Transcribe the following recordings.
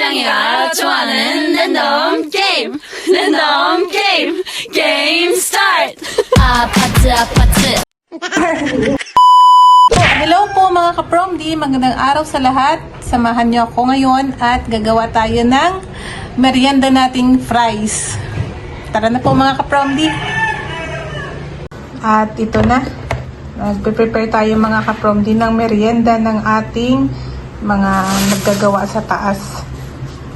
짱이가 좋아하는 랜덤 게임 랜덤 게임 게임 스타트 아파트 아파트 Po, hello po mga kapromdi, magandang araw sa lahat. Samahan niyo ako ngayon at gagawa tayo ng merienda nating fries. Tara na po mga kapromdi. At ito na, nagpe-prepare tayo mga kapromdi ng merienda ng ating mga naggagawa sa taas.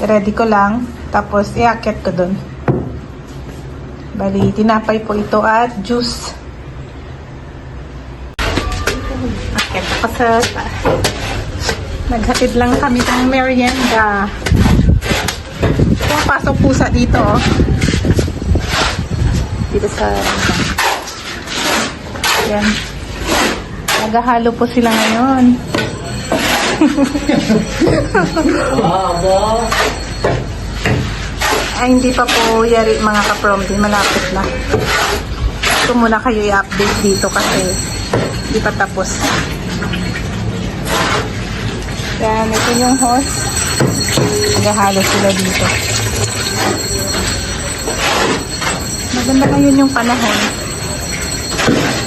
Ready ko lang, tapos iakyat ko dun. Bali, tinapay po ito at juice. Akit ako sa Naghatid lang kami ng merienda. Pumapasok pusa dito. oh. Dito sa... Yan. Naghahalo po sila ngayon. Ay, hindi pa po yari mga ka-promdi. Malapit na. Ito muna kayo i-update dito kasi hindi pa tapos. Yan, ito yung host. Naghahalo sila dito. Maganda ngayon yung panahon.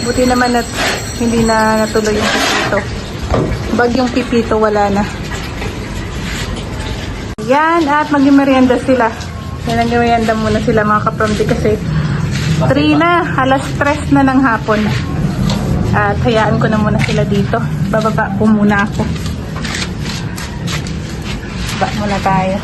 Buti naman at hindi na natuloy yung pipito. Bagyong pipito, wala na. Yan, at mag-merienda sila. Yan ang merienda muna sila mga kapromdi kasi 3 na, alas 3 na ng hapon. At hayaan ko na muna sila dito. Bababa po muna ako. Baba muna tayo.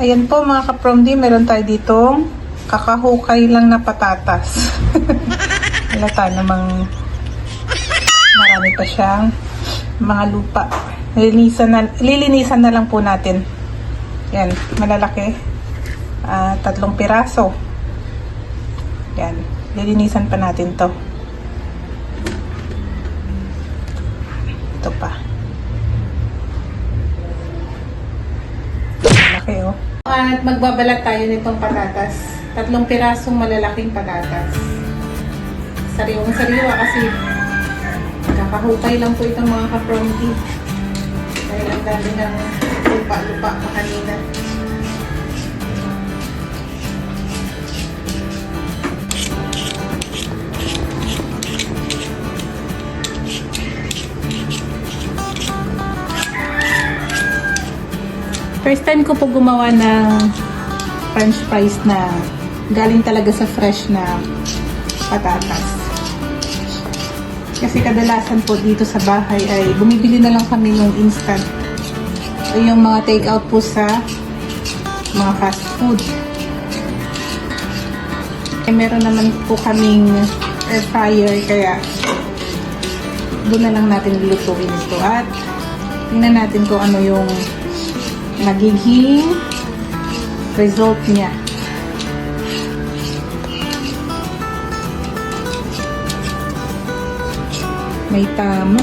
Ayan po mga kapromdi, meron tayo ditong kakahukay lang na patatas. Halata namang marami pa siyang mga lupa. Lilinisan na, lilinisan na lang po natin. Yan, malalaki. Ah, tatlong piraso. Yan, lilinisan pa natin to. Ito pa. Malaki oh. At magbabalat tayo nitong patatas. Tatlong pirasong malalaking patatas. Sariwang sariwa kasi kakahukay lang po itong mga kapromdi. Dahil ang dami ng lupa-lupa pa kanina. First time ko po gumawa ng french fries na galing talaga sa fresh na patatas. Kasi kadalasan po dito sa bahay ay bumibili na lang kami ng instant. O yung mga take out po sa mga fast food. Eh, meron naman po kaming air fryer kaya doon na lang natin lutuin ito. At tingnan natin kung ano yung magiging result niya. May tama.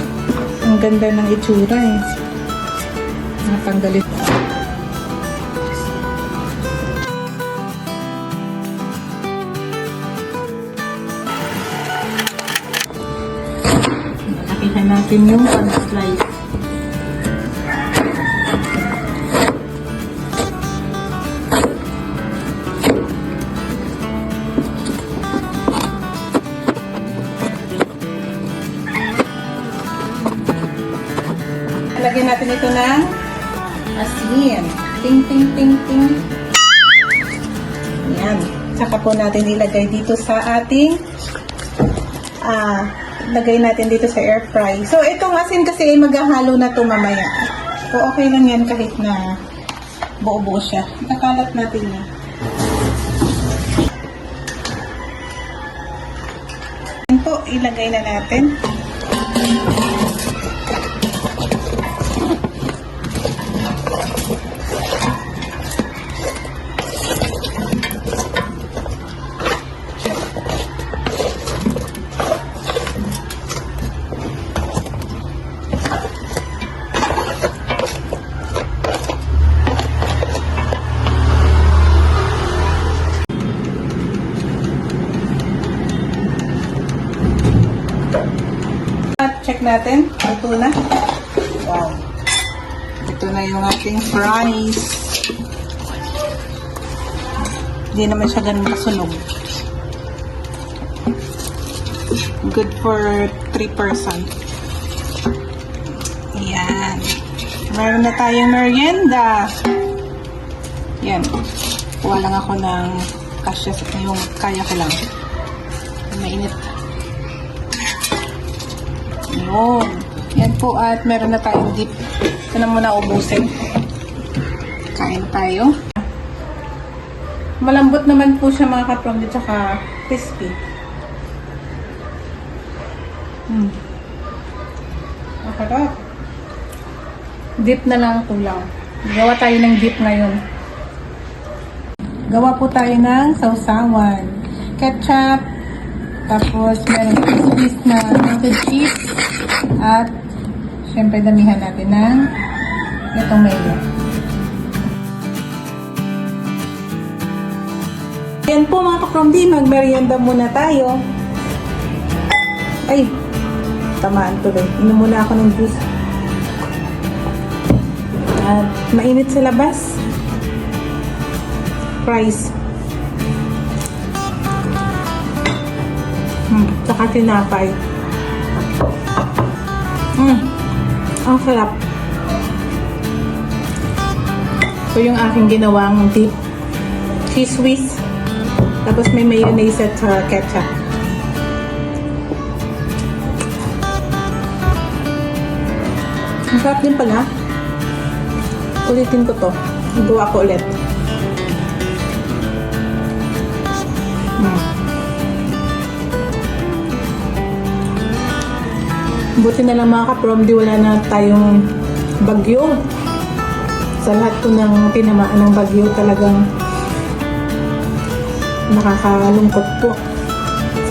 Ang ganda ng itsura eh. Natanggalin. Lakihan natin yung pag-slice. Asin. Ting, ting, ting, ting. Yan. Saka po natin ilagay dito sa ating ah, lagay natin dito sa air fry. So, itong asin kasi ay maghahalo na to mamaya. So, okay lang yan kahit na buo-buo siya. Nakalat natin yan. Yan ilagay na natin. Check natin. Ito na. Wow. Ito na yung ating fries. Hindi naman siya ganun kasunog. Good for 3 person. Ayan. Meron na tayong merienda. Yan. Kuha lang ako ng kasya yung kaya ko lang. Mainit. Yun. Yan po at meron na tayong dip. Ito na muna ubusin. Kain tayo. Malambot naman po siya mga kaprong at saka crispy. Hmm. Masarap. Dip na lang kulang. Gawa tayo ng dip ngayon. Gawa po tayo ng sausawan. Ketchup, tapos meron crispy na melted cheese, at syempre damihan natin ng itong mayo. Yan po mga kapromdi, magmerienda muna tayo. Ay, tamaan tuloy. Inom muna ako ng juice. At mainit sa labas. Fries. Hmm, tsaka tinapay. Hmm, ang sarap. So yung aking ginawang dip. Cheese whiz. Tapos may mayonnaise at uh, ketchup. Ang sarap din pala. Ulitin ko to. Gawa ko ulit. Mm. Buti na lang mga kaprom, di wala na tayong bagyo. Sa lahat po ng tinamaan ng bagyo talagang nakakalungkot po.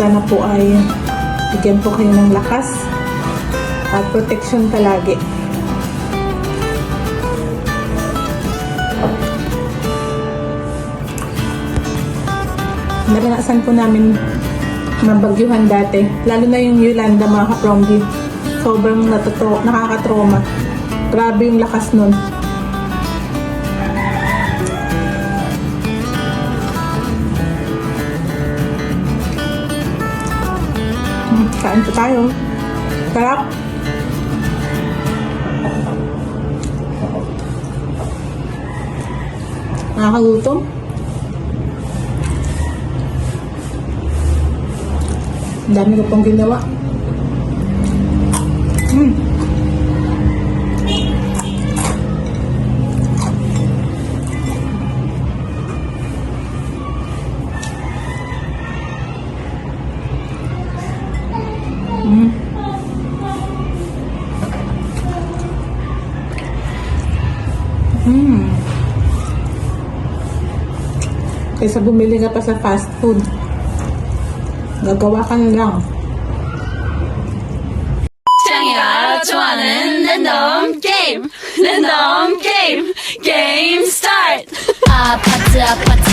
Sana po ay bigyan po kayo ng lakas at protection palagi. Naranasan po namin mabagyuhan dati. Lalo na yung Yolanda mga kapromdi. Sobrang natuto, nakakatroma. Grabe yung lakas nun. Hmm, Kain po tayo. Sarap. Nakakagutom. Ang dami ko pong ginawa. Mm. Mm. Mm. Kaysa bumili ka pa sa fast food. Gagawa ka na lang. 짱이가 좋아하는 랜덤 게임 랜덤 게임 게임 스타트 아파트 아파트